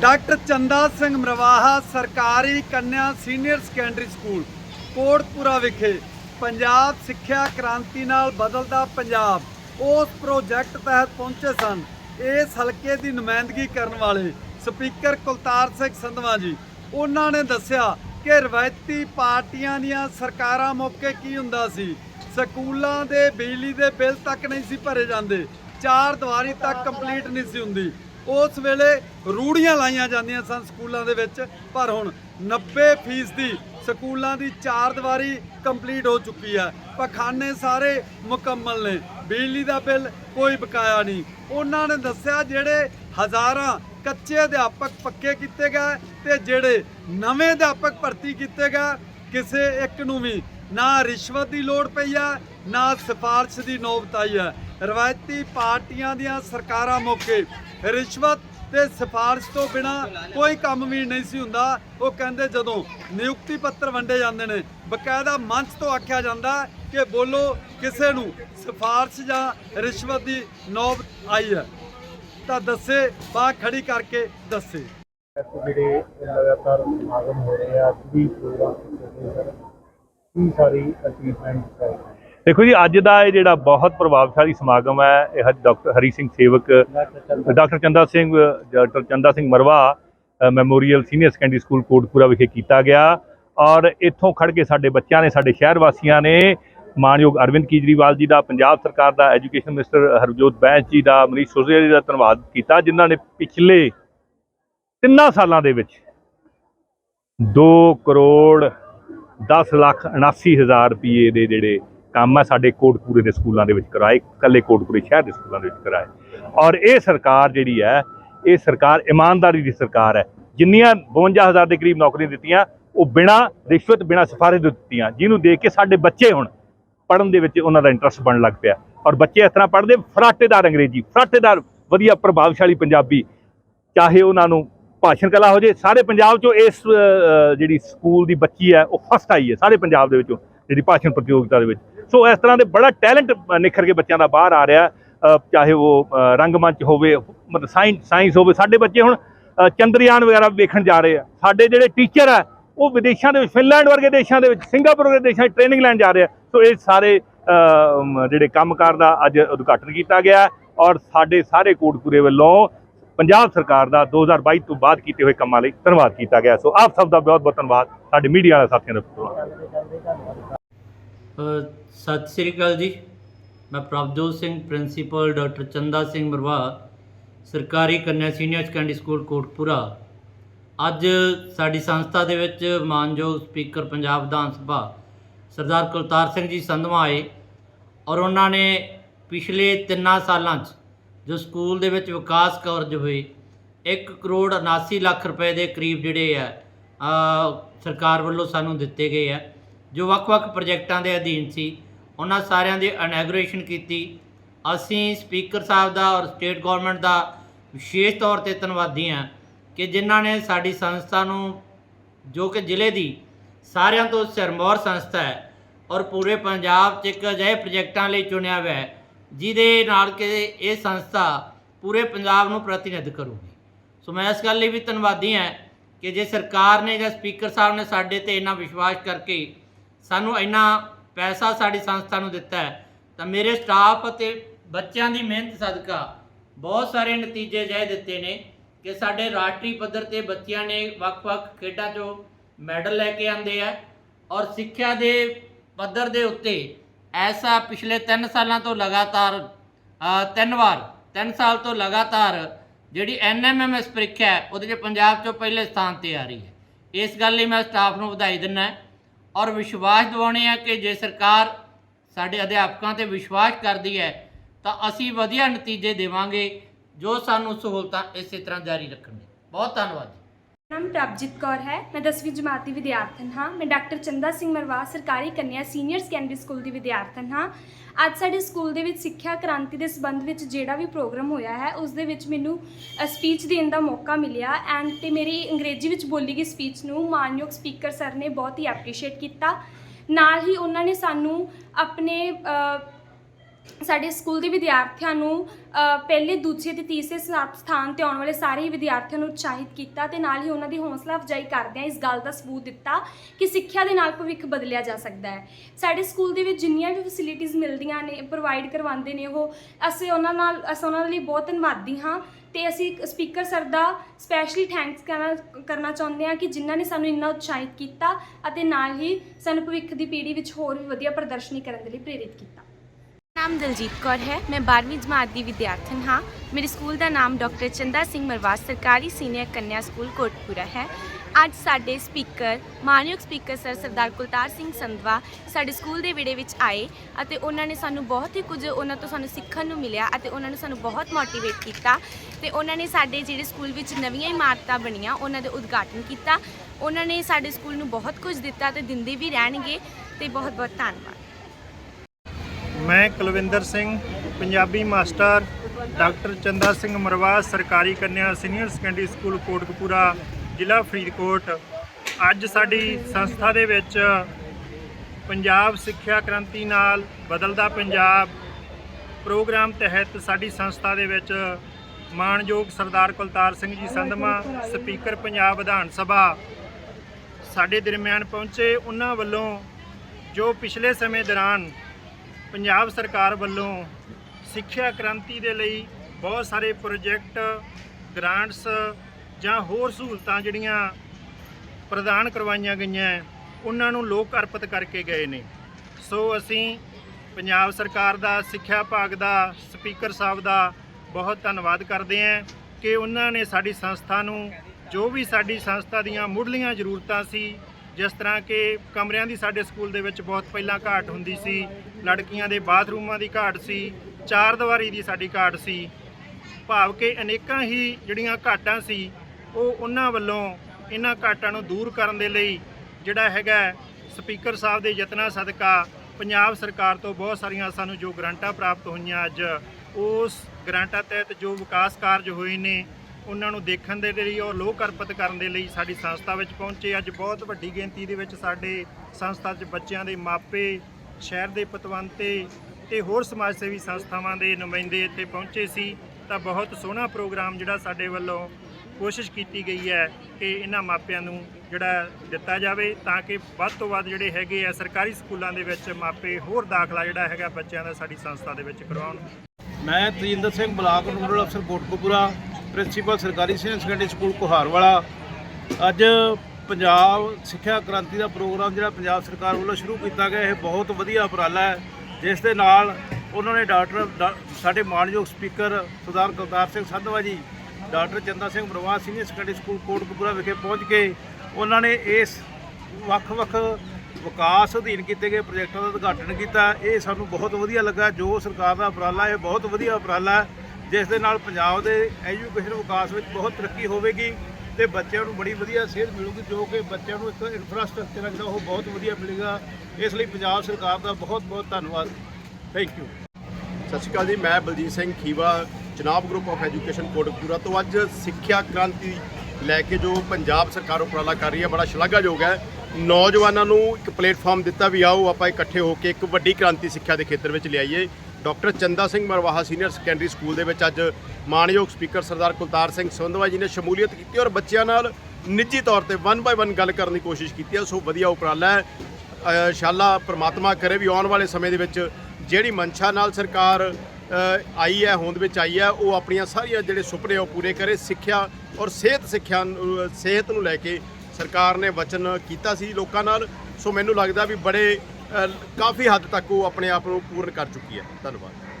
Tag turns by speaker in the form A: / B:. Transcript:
A: Doctor Chanda Singh Marwaha ਸਰਕਾਰੀ ਕੰਨਿਆ senior secondary school, Kotpura ਵਿਖੇ ਪੰਜਾਬ ਸਿੱਖਿਆ ਕ੍ਰਾਂਤੀ ਨਾਲ ਬਦਲਦਾ ਪੰਜਾਬ। ਉਸ ਪ੍ਰੋਜੈਕਟ ਤਹਿਤ ਪਹੁੰਚੇ ਸਨ। ਇਸ ਹਲਕੇ ਦੀ ਨੁਮਾਇੰਦਗੀ ਕਰਨ ਵਾਲੇ ਸਪੀਕਰ ਕੁਲਤਾਰ ਸਿੰਘ ਸੰਧਵਾ ਜੀ, ਉਹਨਾਂ ਨੇ ਦੱਸਿਆ ਕਿ ਰਵਾਇਤੀ ਪਾਰਟੀਆਂ ਦੀਆਂ ਸਰਕਾਰਾਂ ਮੌਕੇ ਕੀ ਹੁੰਦਾ ਸੀ? ਸਕੂਲਾਂ ਦੇ ਬਿਜਲੀ ਦੇ ਬਿੱਲ ਤੱਕ ਨਹੀਂ ਸੀ ਭਰੇ ਜਾਂਦੇ। ਚਾਰ ਦੀਵਾਰੀ ਤੱਕ ਕੰਪਲੀਟ ਨਹੀਂ ਸੀ ਹੁੰਦੀ। ਉਸ ਵੇਲੇ ਰੂੜੀਆਂ ਲਾਈਆਂ ਜਾਂਦੀਆਂ ਸਨ ਸਕੂਲਾਂ ਦੇ ਵਿੱਚ, ਪਰ ਹੁਣ 90% ਦੀ ਸਕੂਲਾਂ ਦੀ ਚਾਰ ਦੀਵਾਰੀ ਕੰਪਲੀਟ ਹੋ ਚੁੱਕੀ ਹੈ। ਪਖਾਨੇ ਸਾਰੇ ਮੁਕੰਮਲ ਨੇ। ਬਿਜਲੀ ਦਾ ਬਿੱਲ ਕੋਈ ਬਕਾਇਆ ਨਹੀਂ। ਉਹਨਾਂ ਨੇ ਦੱਸਿਆ ਜਿਹੜੇ ਹਜ਼ਾਰਾਂ ਕੱਚੇ ਅਧਿਆਪਕ ਪੱਕੇ ਕੀਤੇ ਗਏ ਤੇ ਜਿਹੜੇ ਨਵੇਂ ਅਧਿਆਪਕ ਭਰਤੀ ਕੀਤੇ ਗਏ, ਕਿਸੇ ਇੱਕ ਨੂੰ ਵੀ। ਨਾ ਰਿਸ਼ਵਤ ਦੀ ਲੋੜ ਪਈ ਹੈ, ਨਾ ਸਿਫਾਰਿਸ਼ ਦੀ ਨੌਬਤ ਆਈ ਹੈ। ਰਵਾਇਤੀ ਪਾਰਟੀਆਂ ਦੀਆਂ ਸਰਕਾਰਾਂ ਮੌਕੇ। ਰਿਸ਼ਵਤ ਤੇ ਸਿਫਾਰਿਸ਼ ਤੋਂ ਬਿਨਾ ਕੋਈ ਕੰਮ ਵੀ ਨਹੀਂ ਸੀ ਹੁੰਦਾ। ਉਹ ਕਹਿੰਦੇ ਜਦੋਂ ਨਿਯੁਕਤੀ ਪੱਤਰ ਵੰਡੇ ਜਾਂਦੇ ਨੇ, ਬਕਾਇਦਾ ਮੰਚ ਤੋਂ ਆਖਿਆ ਜਾਂਦਾ ਕਿ ਬੋਲੋ ਕਿਸੇ ਨੂੰ ਸਿਫਾਰਿਸ਼ ਜਾਂ ਰਿਸ਼ਵਤ ਦੀ ਨੌਬਤ ਆਈ ਹੈ। ਤਾਂ ਦੱਸੇ, ਬਾਹ ਖੜੀ ਕਰਕੇ ਦੱਸੇ।
B: ਜਿਹੜੇ ਲਗਾਤਾਰ ਸਮਾਗਮ ਹੋ ਰਹੇ ਆ, ਅੱਜ ਵੀ ਪ੍ਰੋਗਰਾਮ ਕੀ ਸਾਰੀ ਅਚੀਵਮੈਂਟ ਹੈ?
C: ਦੇਖੋ ਜੀ, ਅੱਜ ਦਾ ਇਹ ਜਿਹੜਾ ਬਹੁਤ ਪ੍ਰਭਾਵਸ਼ਾਲੀ ਸਮਾਗਮ ਹੈ, ਇਹ doctor Hari Singh Sewak, doctor Chanda Singh, doctor Chanda Singh Marwah memorial senior secondary school Kotpura ਵਿਖੇ ਕੀਤਾ ਗਿਆ। ਔਰ ਇੱਥੋਂ ਖੜ ਕੇ ਸਾਡੇ ਬੱਚਿਆਂ ਨੇ, ਸਾਡੇ ਸ਼ਹਿਰ ਵਾਸੀਆਂ ਨੇ ਮਾਨਯੋਗ ਅਰਵਿੰਦ ਕੇਜਰੀਵਾਲ ਜੀ ਦਾ, ਪੰਜਾਬ ਸਰਕਾਰ ਦਾ, ਐਜੂਕੇਸ਼ਨ ਮਨਿਸਟਰ ਹਰਜੋਤ ਬੈਂਸ ਜੀ ਦਾ, ਮਨੀਸ਼ ਸਿਸੋਦੀਆ ਜੀ ਦਾ ਧੰਨਵਾਦ ਕੀਤਾ, ਜਿਨ੍ਹਾਂ ਨੇ ਪਿਛਲੇ ਤਿੰਨਾਂ ਸਾਲਾਂ ਦੇ ਵਿੱਚ 2 ਕਰੋੜ 10 ਲੱਖ 79 ਹਜ਼ਾਰ ਰੁਪਏ ਦੇ ਜਿਹੜੇ ਕੰਮ ਹੈ ਸਾਡੇ ਕੋਟਪੂਰੇ ਦੇ ਸਕੂਲਾਂ ਦੇ ਵਿੱਚ ਕਰਾਏ, ਇਕੱਲੇ ਕੋਟਪੂਰੇ ਸ਼ਹਿਰ ਦੇ ਸਕੂਲਾਂ ਦੇ ਵਿੱਚ ਕਰਾਏ। ਔਰ ਇਹ ਸਰਕਾਰ ਜਿਹੜੀ ਹੈ, ਇਹ ਸਰਕਾਰ ਇਮਾਨਦਾਰੀ ਦੀ ਸਰਕਾਰ ਹੈ। ਜਿੰਨੀਆਂ 52000 ਦੇ ਕਰੀਬ ਨੌਕਰੀਆਂ ਦਿੱਤੀਆਂ, ਉਹ ਬਿਨਾ ਰਿਸ਼ਵਤ, ਬਿਨਾ ਸਿਫਾਰਿਸ਼ ਦੇ ਦਿੱਤੀਆਂ। ਜਿਹਨੂੰ ਦੇਖ ਕੇ ਸਾਡੇ ਬੱਚੇ ਹੁਣ ਪੜਨ ਦੇ ਵਿੱਚ ਉਹਨਾਂ ਦਾ ਇੰਟਰਸਟ ਬਣਨ ਲੱਗ ਪਿਆ। ਔਰ ਬੱਚੇ ਇਸ ਤਰ੍ਹਾਂ ਪੜ੍ਹਦੇ, ਫਰਾਟੇਦਾਰ ਅੰਗਰੇਜ਼ੀ, ਫਰਾਟੇਦਾਰ, ਵਧੀਆ ਪ੍ਰਭਾਵਸ਼ਾਲੀ ਪੰਜਾਬੀ, ਚਾਹੇ ਉਹਨਾਂ ਨੂੰ ਭਾਸ਼ਣ ਕਲਾ ਹੋ ਜੇ, ਸਾਰੇ ਪੰਜਾਬ ਚੋਂ ਇਸ ਜਿਹੜੀ ਸਕੂਲ ਦੀ ਬੱਚੀ ਹੈ, ਉਹ ਫਸਟ ਆਈ ਹੈ, ਸਾਰੇ ਪੰਜਾਬ ਦੇ ਵਿੱਚੋਂ, ਜਿਹੜੀ ਭਾਸ਼ਣ ਪ੍ਰਤੀਯੋਗਤਾ ਦੇ ਵਿੱਚ। ਸੋ ਇਸ ਤਰ੍ਹਾਂ ਦੇ ਬੜਾ ਟੈਲੈਂਟ ਨਿਖਰ ਕੇ ਬੱਚਿਆਂ ਦਾ ਬਾਹਰ ਆ ਰਿਹਾ। ਚਾਹੇ ਉਹ ਅ, ਰੰਗਮੰਚ ਹੋਵੇ ਮਤਲਬ ਸਾਇੰਸ ਸਾਇੰਸ ਹੋਵੇ ਸਾਡੇ ਬੱਚੇ ਹੁਣ ਚੰਦਰਯਾਨ ਵਗੈਰਾ ਵੇਖਣ ਜਾ ਰਹੇ ਆ। ਸਾਡੇ ਜਿਹੜੇ ਟੀਚਰ ਆ ਉਹ ਵਿਦੇਸ਼ਾਂ ਦੇ ਵਿੱਚ ਫਿਨਲੈਂਡ ਵਰਗੇ ਦੇਸ਼ਾਂ ਦੇ ਵਿੱਚ ਸਿੰਗਾਪੁਰ ਵਰਗੇ ਦੇਸ਼ਾਂ 'ਚ ਟ੍ਰੇਨਿੰਗ ਲੈਣ ਜਾ ਰਹੇ ਆ। ਸੋ ਇਹ ਸਾਰੇ ਅ, ਮ, ਜਿਹੜੇ ਕੰਮਕਾਰ ਦਾ ਅੱਜ ਉਦਘਾਟਨ ਕੀਤਾ ਗਿਆ ਔਰ ਸਾਡੇ ਸਾਰੇ ਕੋਟਪੂਰੇ ਵੱਲੋਂ ਪੰਜਾਬ ਸਰਕਾਰ ਦਾ 2022 ਤੋਂ ਬਾਅਦ ਕੀਤੇ ਹੋਏ ਕੰਮਾਂ ਲਈ ਧੰਨਵਾਦ ਕੀਤਾ ਗਿਆ ਸੋ ਆਪ ਸਭ ਦਾ ਬਹੁਤ ਬਹੁਤ ਧੰਨਵਾਦ। ਸਾਡੇ ਮੀਡੀਆ ਵਾਲੇ ਸਾਥੀਆਂ ਦਾ
D: ਸਤਿ ਸ੍ਰੀ ਅਕਾਲ ਜੀ। ਮੈਂ ਪ੍ਰਭਜੋਤ ਸਿੰਘ, ਪ੍ਰਿੰਸੀਪਲ ਡਾਕਟਰ ਚੰਦਾ ਸਿੰਘ ਮਰਵਾ, ਸਰਕਾਰੀ ਕੰਨਿਆ ਸੀਨੀਅਰ ਸੈਕੰਡਰੀ ਸਕੂਲ ਕੋਟਪੁਰਾ। ਅੱਜ ਸਾਡੀ ਸੰਸਥਾ ਦੇ ਵਿੱਚ ਮਾਨਯੋਗ ਸਪੀਕਰ ਪੰਜਾਬ ਵਿਧਾਨ ਸਭਾ ਸਰਦਾਰ ਕੁਲਤਾਰ ਸਿੰਘ ਜੀ ਸੰਧਵਾ ਆਏ ਔਰ ਉਹਨਾਂ ਨੇ ਪਿਛਲੇ ਤਿੰਨਾਂ ਸਾਲਾਂ 'ਚ ਜੋ ਸਕੂਲ ਦੇ ਵਿੱਚ ਵਿਕਾਸ ਕਾਰਜ ਹੋਏ 1 ਕਰੋੜ 79 ਲੱਖ ਰੁਪਏ ਦੇ ਕਰੀਬ ਜਿਹੜੇ ਆ ਸਰਕਾਰ ਵੱਲੋਂ ਸਾਨੂੰ ਦਿੱਤੇ ਗਏ ਆ। ਜੋ ਵੱਖ-ਵੱਖ ਪ੍ਰੋਜੈਕਟਾਂ ਦੇ ਅਧੀਨ ਸੀ, ਉਹਨਾਂ ਸਾਰਿਆਂ ਦੀ ਇਨੈਗੋਰੇਸ਼ਨ ਕੀਤੀ। ਅਸੀਂ ਸਪੀਕਰ ਸਾਹਿਬ ਦਾ ਔਰ ਸਟੇਟ ਗਵਰਨਮੈਂਟ ਦਾ ਵਿਸ਼ੇਸ਼ ਤੌਰ ਤੇ ਧੰਨਵਾਦੀ ਹਾਂ ਕਿ ਜਿਨ੍ਹਾਂ ਨੇ ਸਾਡੀ ਸੰਸਥਾ ਨੂੰ, ਜੋ ਕਿ ਜ਼ਿਲ੍ਹੇ ਦੀ ਸਾਰਿਆਂ ਤੋਂ ਸਿਰਮੌਰ ਸੰਸਥਾ ਹੈ ਔਰ ਪੂਰੇ ਪੰਜਾਬ 'ਚ ਇੱਕ ਅਜਿਹੇ ਪ੍ਰੋਜੈਕਟਾਂ ਲਈ ਚੁਣਿਆ ਹੋਇਆ ਹੈ, ਜਿਹਦੇ ਨਾਲ ਕਿ ਇਹ ਸੰਸਥਾ ਪੂਰੇ ਪੰਜਾਬ ਨੂੰ ਪ੍ਰਤੀਨਿਧ ਕਰੂਗੀ। ਸੋ ਮੈਂ ਇਸ ਗੱਲ ਲਈ ਵੀ ਧੰਨਵਾਦੀ ਹਾਂ ਕਿ ਜੇ ਸਰਕਾਰ ਨੇ ਜਾਂ ਸਪੀਕਰ ਸਾਹਿਬ ਨੇ ਸਾਡੇ ਤੇ ਇੰਨਾ ਵਿਸ਼ਵਾਸ ਕਰਕੇ ਸਾਨੂੰ ਇੰਨਾ ਪੈਸਾ ਸਾਡੀ ਸੰਸਥਾ ਨੂੰ ਦਿੱਤਾ ਹੈ, ਤਾਂ ਮੇਰੇ ਸਟਾਫ ਅਤੇ ਬੱਚਿਆਂ ਦੀ ਮਿਹਨਤ ਸਦਕਾ ਬਹੁਤ ਸਾਰੇ ਨਤੀਜੇ ਜਿਹੇ ਦਿੱਤੇ ਨੇ ਕਿ ਸਾਡੇ ਰਾਸ਼ਟਰੀ ਪੱਧਰ ਤੇ ਬੱਚਿਆਂ ਨੇ ਵੱਖ-ਵੱਖ ਖੇਡਾਂ 'ਚੋਂ ਮੈਡਲ ਲੈ ਕੇ ਆਂਦੇ ਆ ਔਰ ਸਿੱਖਿਆ ਦੇ ਪੱਧਰ ਦੇ ਉੱਤੇ ਐਸਾ ਪਿਛਲੇ 3 ਸਾਲਾਂ ਤੋਂ ਲਗਾਤਾਰ ਤਿੰਨ ਵਾਰ 3 ਸਾਲ ਤੋਂ ਲਗਾਤਾਰ ਜਿਹੜੀ ਐਨਐਮਐਮਐਸ ਪ੍ਰੀਖਿਆ ਉਹਦੇ 'ਚ ਪੰਜਾਬ 'ਚੋਂ ਪਹਿਲੇ ਸਥਾਨ ਤੇ ਆ ਰਹੀ ਹੈ। ਇਸ ਗੱਲ ਲਈ ਮੈਂ ਸਟਾਫ ਨੂੰ ਵਧਾਈ ਦਿੰਦਾ ਔਰ ਵਿਸ਼ਵਾਸ ਦਿਵਾਉਣੇ ਆ ਕਿ ਜੇ ਸਰਕਾਰ ਸਾਡੇ ਅਧਿਆਪਕਾਂ ਤੇ ਵਿਸ਼ਵਾਸ ਕਰਦੀ ਹੈ, ਤਾਂ ਅਸੀਂ ਵਧੀਆ ਨਤੀਜੇ ਦੇਵਾਂਗੇ ਜੋ ਸਾਨੂੰ ਸਹੂਲਤਾਂ ਇਸੇ ਤਰ੍ਹਾਂ ਜਾਰੀ ਰੱਖਣਗੇ। ਬਹੁਤ ਧੰਨਵਾਦ ਜੀ।
E: ਨਾਮ ਪ੍ਰਭਜੀਤ ਕੌਰ ਹੈ। ਮੈਂ 10ਵੀਂ ਦੀ ਵਿਦਿਆਰਥਣ ਹਾਂ। ਮੈਂ ਡਾਕਟਰ ਚੰਦਾ ਸਿੰਘ ਮਰਵਾ ਸਰਕਾਰੀ ਕੰਨਿਆ ਸੀਨੀਅਰ ਸੈਕੰਡਰੀ ਸਕੂਲ ਦੀ ਵਿਦਿਆਰਥਣ ਹਾਂ। ਅੱਜ ਸਾਡੇ ਸਕੂਲ ਦੇ ਵਿੱਚ ਸਿੱਖਿਆ ਕ੍ਰਾਂਤੀ ਦੇ ਸੰਬੰਧ ਵਿੱਚ ਜਿਹੜਾ ਵੀ ਪ੍ਰੋਗਰਾਮ ਹੋਇਆ ਹੈ, ਉਸ ਦੇ ਵਿੱਚ ਮੈਨੂੰ ਸਪੀਚ ਦੇਣ ਦਾ ਮੌਕਾ ਮਿਲਿਆ ਐਂਡ ਤੇ ਮੇਰੀ ਅੰਗਰੇਜ਼ੀ ਵਿੱਚ ਬੋਲੀ ਗਈ ਸਪੀਚ ਨੂੰ ਮਾਨਯੋਗ ਸਪੀਕਰ ਸਰ ਨੇ ਬਹੁਤ ਹੀ ਐਪਰੀਸ਼ੀਏਟ ਕੀਤਾ। ਨਾਲ ਹੀ ਉਹਨਾਂ ਨੇ ਸਾਨੂੰ ਆਪਣੇ ਸਾਡੇ ਸਕੂਲ ਦੇ ਵਿਦਿਆਰਥੀਆਂ ਨੂੰ ਪਹਿਲੇ ਦੂਜੇ ਤੇ ਤੀਸਰੇ ਸਥਾਨ ਤੇ ਆਉਣ ਵਾਲੇ ਸਾਰੇ ਹੀ ਵਿਦਿਆਰਥੀਆਂ ਨੂੰ ਉਤਸ਼ਾਹਿਤ ਕੀਤਾ ਤੇ ਨਾਲ ਹੀ ਉਹਨਾਂ ਦੀ ਹੌਸਲਾ ਅਫਜ਼ਾਈ ਕਰਦਿਆਂ ਇਸ ਗੱਲ ਦਾ ਸਬੂਤ ਦਿੱਤਾ ਕਿ ਸਿੱਖਿਆ ਦੇ ਨਾਲ ਭਵਿੱਖ ਬਦਲਿਆ ਜਾ ਸਕਦਾ ਹੈ। ਸਾਡੇ ਸਕੂਲ ਦੇ ਵਿੱਚ ਜਿੰਨੀਆਂ ਵੀ ਫੈਸਿਲਿਟੀਆਂ ਮਿਲਦੀਆਂ ਨੇ ਪ੍ਰੋਵਾਈਡ ਕਰਵਾਉਂਦੇ ਨੇ ਉਹ, ਅਸੀਂ ਉਹਨਾਂ ਨਾਲ, ਅਸੀਂ ਉਹਨਾਂ ਲਈ ਬਹੁਤ ਧੰਨਵਾਦੀ ਹਾਂ ਤੇ ਅਸੀਂ ਸਪੀਕਰ ਸਰ ਦਾ ਸਪੈਸ਼ਲੀ ਥੈਂਕਸ ਕਰਨਾ ਕਰਨਾ ਚਾਹੁੰਦੇ ਹਾਂ ਕਿ ਜਿਨ੍ਹਾਂ ਨੇ ਸਾਨੂੰ ਇੰਨਾ ਉਤਸ਼ਾਹਿਤ ਕੀਤਾ ਅਤੇ ਨਾਲ ਹੀ ਸਾਨੂੰ ਭਵਿੱਖ ਦੀ ਪੀੜ੍ਹੀ ਵਿੱਚ ਹੋਰ ਵੀ ਵਧੀਆ ਪ੍ਰਦਰਸ਼ਨੀ ਕਰਨ ਦੇ ਲਈ ਪ੍ਰੇਰਿਤ ਕੀਤਾ।
F: ਨਾਮ ਦਲਜੀਤ ਕੌਰ ਹੈ। ਮੈਂ 12ਵੀਂ ਜਮਾਤ ਦੀ ਵਿਦਿਆਰਥਣ ਹਾਂ। ਮੇਰੇ ਸਕੂਲ ਦਾ ਨਾਮ ਡਾਕਟਰ ਚੰਦਾ ਸਿੰਘ ਮਰਵਾਸ ਸਰਕਾਰੀ ਸੀਨੀਅਰ ਕੰਨਿਆ ਸਕੂਲ ਕੋਟਪੂਰਾ ਹੈ। ਅੱਜ ਸਾਡੇ ਸਪੀਕਰ, ਮਾਨਯੋਗ ਸਪੀਕਰ ਸਰ ਸਰਦਾਰ ਕੁਲਤਾਰ ਸਿੰਘ ਸੰਧਵਾ ਸਾਡੇ ਸਕੂਲ ਦੇ ਵਿੜੇ ਵਿੱਚ ਆਏ ਅਤੇ ਉਹਨਾਂ ਨੇ ਸਾਨੂੰ ਬਹੁਤ ਹੀ ਕੁਝ ਉਹਨਾਂ ਤੋਂ ਸਾਨੂੰ ਸਿੱਖਣ ਨੂੰ ਮਿਲਿਆ ਅਤੇ ਉਹਨਾਂ ਨੇ ਸਾਨੂੰ ਬਹੁਤ ਮੋਟੀਵੇਟ ਕੀਤਾ ਤੇ ਉਹਨਾਂ ਨੇ ਸਾਡੇ ਜਿਹੜੇ ਸਕੂਲ ਵਿੱਚ ਨਵੀਆਂ ਇਮਾਰਤਾਂ ਬਣੀਆਂ, ਉਹਨਾਂ ਦਾ ਉਦਘਾਟਨ ਕੀਤਾ। ਉਹਨਾਂ ਨੇ ਸਾਡੇ ਸਕੂਲ ਨੂੰ ਬਹੁਤ ਕੁਝ ਦਿੱਤਾ ਤੇ ਦਿੰਦੇ ਵੀ ਰਹਿਣਗੇ ਤੇ ਬਹੁਤ ਬਹੁਤ ਧੰਨਵਾਦ।
B: ਮੈਂ ਕੁਲਵਿੰਦਰ ਸਿੰਘ, ਪੰਜਾਬੀ ਮਾਸਟਰ, ਡਾਕਟਰ ਚੰਦਾ ਸਿੰਘ ਮਰਵਾ ਸਰਕਾਰੀ ਕੰਨਿਆ ਸੀਨੀਅਰ ਸੈਕੰਡਰੀ ਸਕੂਲ ਕੋਟਕਪੂਰਾ, ਜ਼ਿਲ੍ਹਾ ਫਰੀਦਕੋਟ। ਅੱਜ ਸਾਡੀ ਸੰਸਥਾ ਦੇ ਵਿੱਚ ਪੰਜਾਬ ਸਿੱਖਿਆ ਕ੍ਰਾਂਤੀ ਨਾਲ ਬਦਲਦਾ ਪੰਜਾਬ ਪ੍ਰੋਗਰਾਮ ਤਹਿਤ ਸਾਡੀ ਸੰਸਥਾ ਦੇ ਵਿੱਚ ਮਾਣਯੋਗ ਸਰਦਾਰ ਕੁਲਤਾਰ ਸਿੰਘ ਜੀ ਸੰਧਮਾ, ਸਪੀਕਰ ਪੰਜਾਬ ਵਿਧਾਨ ਸਭਾ ਸਾਡੇ ਦਰਮਿਆਨ ਪਹੁੰਚੇ। ਉਹਨਾਂ ਵੱਲੋਂ ਜੋ ਪਿਛਲੇ ਸਮੇਂ ਦੌਰਾਨ ਪੰਜਾਬ ਸਰਕਾਰ ਵੱਲੋਂ ਸਿੱਖਿਆ ਕ੍ਰਾਂਤੀ ਦੇ ਲਈ ਬਹੁਤ ਸਾਰੇ ਪ੍ਰੋਜੈਕਟ, ਗ੍ਰਾਂਟਸ ਜਾਂ ਹੋਰ ਸਹੂਲਤਾਂ ਜਿਹੜੀਆਂ ਪ੍ਰਦਾਨ ਕਰਵਾਈਆਂ ਗਈਆਂ ਉਹਨਾਂ ਨੂੰ ਲੋਕ ਅਰਪਿਤ ਕਰਕੇ ਗਏ ਨੇ। ਸੋ ਅਸੀਂ ਪੰਜਾਬ ਸਰਕਾਰ ਦਾ, ਸਿੱਖਿਆ ਵਿਭਾਗ ਦਾ, ਸਪੀਕਰ ਸਾਹਿਬ ਦਾ ਬਹੁਤ ਧੰਨਵਾਦ ਕਰਦੇ ਹਾਂ ਕਿ ਉਹਨਾਂ ਨੇ ਸਾਡੀ ਸੰਸਥਾ ਨੂੰ ਜੋ ਵੀ ਸਾਡੀ ਸੰਸਥਾ ਦੀਆਂ ਮੁੱਢਲੀਆਂ ਜ਼ਰੂਰਤਾਂ ਸੀ, ਜਿਸ ਤਰ੍ਹਾਂ ਕਿ ਕਮਰਿਆਂ ਦੀ ਸਾਡੇ ਸਕੂਲ ਦੇ ਵਿੱਚ ਬਹੁਤ ਪਹਿਲਾਂ ਘਾਟ ਹੁੰਦੀ ਸੀ ਲੜਕੀਆਂ ਦੇ ਬਾਥਰੂਮਾਂ ਦੀ ਘਾਟ ਸੀ, ਚਾਰ ਦੀਵਾਰੀ ਦੀ ਸਾਡੀ ਘਾਟ ਸੀ। ਭਾਵ ਕਿ ਅਨੇਕਾਂ ਹੀ ਜਿਹੜੀਆਂ ਘਾਟਾਂ ਸੀ, ਉਹ ਉਹਨਾਂ ਵੱਲੋਂ ਇਹਨਾਂ ਘਾਟਾਂ ਨੂੰ ਦੂਰ ਕਰਨ ਦੇ ਲਈ ਜਿਹੜਾ ਹੈਗਾ ਸਪੀਕਰ ਸਾਹਿਬ ਦੇ ਯਤਨਾਂ ਸਦਕਾ ਪੰਜਾਬ ਸਰਕਾਰ ਤੋਂ ਬਹੁਤ ਸਾਰੀਆਂ ਸਾਨੂੰ ਜੋ ਗ੍ਰਾਂਟਾਂ ਪ੍ਰਾਪਤ ਹੋਈਆਂ ਅੱਜ, ਉਸ ਗ੍ਰਾਂਟਾਂ ਤਹਿਤ ਜੋ ਵਿਕਾਸ ਕਾਰਜ ਹੋਏ ਨੇ, ਉਹਨਾਂ ਨੂੰ ਦੇਖਣ ਦੇ ਲਈ ਔਰ ਲੋਕ ਅਰਪਿਤ ਕਰਨ ਦੇ ਲਈ ਸਾਡੀ ਸੰਸਥਾ ਵਿੱਚ ਪਹੁੰਚੇ। ਅੱਜ ਬਹੁਤ ਵੱਡੀ ਗਿਣਤੀ ਦੇ ਵਿੱਚ ਸਾਡੇ ਸੰਸਥਾ 'ਚ ਬੱਚਿਆਂ ਦੇ ਮਾਪੇ ਸ਼ਹਿਰ ਦੇ ਪਤਵੰਤੇ ਤੇ ਹੋਰ ਸਮਾਜ ਸੇਵੀ ਸੰਸਥਾਵਾਂ ਦੇ ਨੁਮਾਇੰਦੇ ਇੱਥੇ ਪਹੁੰਚੇ ਸੀ, ਤਾਂ ਬਹੁਤ ਸੋਹਣਾ ਪ੍ਰੋਗਰਾਮ ਜਿਹੜਾ ਸਾਡੇ ਵੱਲੋਂ ਕੋਸ਼ਿਸ਼ ਕੀਤੀ ਗਈ ਹੈ ਕਿ ਇਹਨਾਂ ਮਾਪਿਆਂ ਨੂੰ ਜਿਹੜਾ ਦਿੱਤਾ ਜਾਵੇ ਤਾਂ ਕਿ ਵੱਧ ਤੋਂ ਵੱਧ ਜਿਹੜੇ ਹੈਗੇ ਆ ਸਰਕਾਰੀ ਸਕੂਲਾਂ ਦੇ ਵਿੱਚ ਮਾਪੇ ਹੋਰ ਦਾਖਲਾ ਜਿਹੜਾ ਹੈਗਾ ਬੱਚਿਆਂ ਦਾ ਸਾਡੀ ਸੰਸਥਾ ਦੇ ਵਿੱਚ ਕਰਵਾਉਣ
G: ਮੈਂ ਤਜਿੰਦਰ ਸਿੰਘ ਬਲਾਕ ਰੂਰਲ ਅਫਸਰ ਕੋਟਕਪੂਰਾ, ਪ੍ਰਿੰਸੀਪਲ ਸਰਕਾਰੀ ਸੀਨੀਅਰ ਸੈਕੰਡਰੀ ਸਕੂਲ ਕੁਹਾਰਵਾਲਾ। ਅੱਜ ਪੰਜਾਬ ਸਿੱਖਿਆ ਕ੍ਰਾਂਤੀ ਦਾ ਪ੍ਰੋਗਰਾਮ ਜਿਹੜਾ ਪੰਜਾਬ ਸਰਕਾਰ ਵੱਲੋਂ ਸ਼ੁਰੂ ਕੀਤਾ ਗਿਆ, ਇਹ ਬਹੁਤ ਵਧੀਆ ਉਪਰਾਲਾ ਹੈ, ਜਿਸ ਦੇ ਨਾਲ ਉਹਨਾਂ ਨੇ ਡਾਕਟਰ ਡਾ- ਸਾਡੇ ਮਾਨਯੋਗ speaker Sardar Kultar Singh Sandhwan ji, doctor Chanda Singh Barwa senior secondary school Kotkapura ਵਿਖੇ ਪਹੁੰਚ ਕੇ ਉਹਨਾਂ ਨੇ ਇਸ ਵੱਖ-ਵੱਖ ਵਿਕਾਸ ਅਧੀਨ ਕੀਤੇ ਗਏ ਪ੍ਰੋਜੈਕਟਾਂ ਦਾ ਉਦਘਾਟਨ ਕੀਤਾ। ਇਹ ਸਾਨੂੰ ਬਹੁਤ ਵਧੀਆ ਲੱਗਾ, ਜੋ ਸਰਕਾਰ ਦਾ ਉਪਰਾਲਾ, ਇਹ ਬਹੁਤ ਵਧੀਆ ਉਪਰਾਲਾ ਹੈ, ਜਿਸ ਦੇ ਨਾਲ ਪੰਜਾਬ ਦੇ ਐਜੂਕੇਸ਼ਨ ਵਿਕਾਸ ਵਿੱਚ ਬਹੁਤ ਤਰੱਕੀ ਹੋਵੇਗੀ। ਤੇ ਬੱਚਿਆਂ ਨੂੰ ਬੜੀ ਵਧੀਆ ਸੇਧ ਮਿਲੂਗੀ, ਜੋ ਕਿ ਬੱਚਿਆਂ ਨੂੰ ਇੱਕ ਇਨਫਰਾਸਟ੍ਰਕਚਰ ਹੈ ਉਹ ਬਹੁਤ ਵਧੀਆ ਮਿਲੇਗਾ। ਇਸ ਲਈ ਪੰਜਾਬ ਸਰਕਾਰ ਦਾ ਬਹੁਤ ਬਹੁਤ ਧੰਨਵਾਦ। ਥੈਂਕ ਯੂ
H: ਸਤਿ ਸ਼੍ਰੀ ਅਕਾਲ ਜੀ, ਮੈਂ ਬਲਜੀਤ ਸਿੰਘ ਖੀਵਾ, ਜਨਾਬ ਗਰੁੱਪ ਆਫ ਐਜੂਕੇਸ਼ਨ ਕੋਟਕਪੂਰਾ ਤੋਂ ਅੱਜ ਸਿੱਖਿਆ ਕ੍ਰਾਂਤੀ ਲੈ ਕੇ ਜੋ ਪੰਜਾਬ ਸਰਕਾਰ ਉਪਰਾਲਾ ਕਰ ਰਹੀ ਹੈ, ਬੜਾ ਸ਼ਲਾਘਾਯੋਗ ਹੈ। ਨੌਜਵਾਨਾਂ ਨੂੰ ਇੱਕ ਪਲੇਟਫਾਰਮ ਦਿੱਤਾ ਵੀ ਆਓ, ਆਪਾਂ ਇਕੱਠੇ ਹੋ ਕੇ ਇੱਕ ਵੱਡੀ ਕ੍ਰਾਂਤੀ ਸਿੱਖਿਆ ਦੇ ਖੇਤਰ ਵਿੱਚ ਲਿਆਈਏ। Doctor Chanda Singh Marwaha senior secondary school ਦੇ ਵਿੱਚ ਅੱਜ ਮਾਨਯੋਗ ਸਪੀਕਰ ਸਰਦਾਰ ਕੁਲਤਾਰ ਸਿੰਘ ਸੰਧਵਾ ਜੀ ਨੇ ਸ਼ਮੂਲੀਅਤ ਕੀਤੀ ਔਰ ਬੱਚਿਆਂ ਨਾਲ ਨਿੱਜੀ ਤੌਰ ਤੇ ਵਨ ਬਾਏ ਵਨ ਗੱਲ ਕਰਨ ਦੀ ਕੋਸ਼ਿਸ਼ ਕੀਤੀ ਹੈ। ਸੋ ਵਧੀਆ ਉਪਰਾਲਾ ਹੈ। ਅ, ਇੰਸ਼ਾਅੱਲਾ ਪ੍ਰਮਾਤਮਾ ਕਰੇ ਵੀ ਆਉਣ ਵਾਲੇ ਸਮੇਂ ਦੇ ਵਿੱਚ ਜਿਹੜੀ ਮਨਸ਼ਾ ਨਾਲ ਸਰਕਾਰ ਆਈ ਹੈ ਹੋਂਦ ਵਿੱਚ ਆਈ ਹੈ ਉਹ ਆਪਣੀਆਂ ਸਾਰੀਆਂ ਜਿਹੜੇ ਸੁਪਨੇ ਉਹ ਪੂਰੇ ਕਰੇ। ਸਿੱਖਿਆ ਔਰ ਸਿਹਤ ਸਿੱਖਿਆ ਨੂੰ- ਸਿਹਤ ਨੂੰ ਲੈ ਕੇ ਸਰਕਾਰ ਨੇ ਵਚਨ ਕੀਤਾ ਸੀ ਲੋਕਾਂ ਨਾਲ। ਸੋ ਮੈਨੂੰ ਲੱਗਦਾ ਵੀ ਬੜੇ ਕਾਫੀ ਹੱਦ ਤੱਕ ਉਹ ਆਪਣੇ ਆਪ ਨੂੰ ਪੂਰਨ ਕਰ ਚੁੱਕੀ ਹੈ। ਧੰਨਵਾਦ।